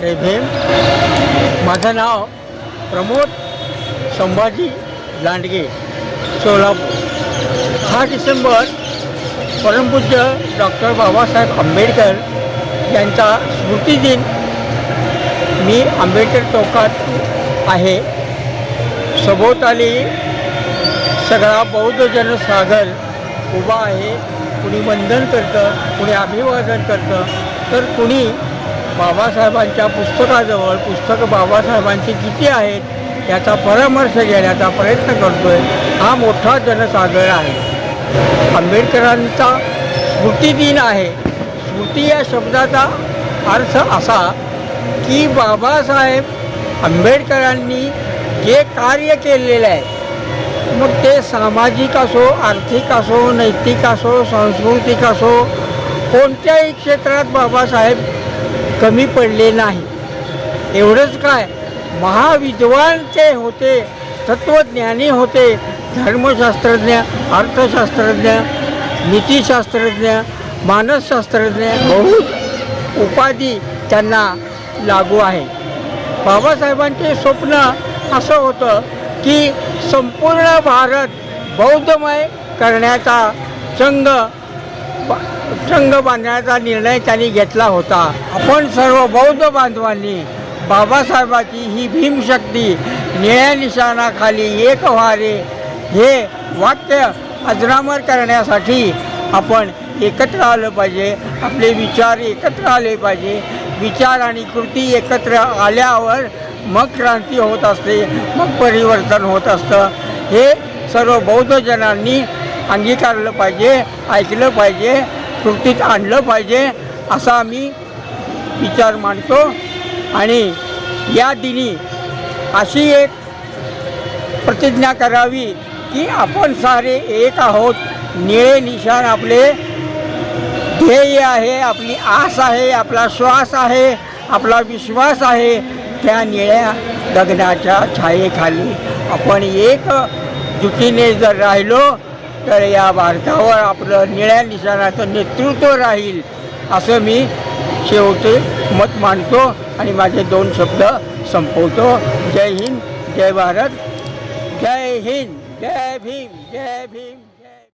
जय भीम माझं नाव प्रमोद संभाजी लांडगे सोलापूर. हा डिसेंबर परमपूज्य डॉक्टर बाबासाहेब आंबेडकर यांचा स्मृतिदिन मी आंबेडकर चौकात आहे. सभोवताली सगळा बौद्ध जनसागर उभा आहे. कुणी वंदन करतं कुणी अभिवादन करतं. तर कुणी बाबासाहेबांच्या पुस्तकाजवळ पुस्तकं बाबासाहेबांची किती आहेत याचा परामर्श घेण्याचा प्रयत्न करतो आहे हा मोठा जनसागर आहे. आंबेडकरांचा स्मृतिदिन आहे. स्मृती या शब्दाचा अर्थ असा की बाबासाहेब आंबेडकरांनी जे कार्य केलेलं आहे मग ते सामाजिक असो आर्थिक असो नैतिक असो सांस्कृतिक असो कोणत्याही क्षेत्रात बाबासाहेब कमी पडले नाही. एवढंच काय? महाविद्वान ते होते तत्त्वज्ञानी होते धर्मशास्त्रज्ञ अर्थशास्त्रज्ञ नीतिशास्त्रज्ञ मानसशास्त्रज्ञ बहुत उपाधी त्यांना लागू आहे. बाबासाहेबांचे स्वप्न असं होतं की संपूर्ण भारत बौद्धमय करण्याचा संघ संघ बांधण्याचा निर्णय त्यांनी घेतला होता. आपण सर्व बौद्ध बांधवांनी बाबासाहेबाची ही भीमशक्ती निळ्या निशाणाखाली एक व्हारे हे वाक्य अजरामर करण्यासाठी आपण एकत्र आलं पाहिजे. आपले विचार एकत्र आले पाहिजे. विचार आणि कृती एकत्र आल्यावर मग क्रांती होत असते मग परिवर्तन होत असतं. हे सर्व बौद्धजनांनी अंगीकारलं पाहिजे ऐकलं पाहिजे. कृतीत आणलं पाहिजे असा आम्ही विचार मांडतो आणि या दिनी अशी एक प्रतिज्ञा करावी की आपण सारे एक आहोत. निळे निशाण आपले ध्येय आहे आपली आस आहे आपला श्वास आहे आपला विश्वास आहे. त्या निळ्या गगनाच्या छायेखाली आपण एक जुटीने जर राहिलो तर या भारतावर आपलं निळ्या निशाणाचं नेतृत्व राहील असं मी शेवटी मत मांडतो आणि माझे दोन शब्द संपवतो. जय हिंद जय भारत जय हिंद जय भीम जय भीम.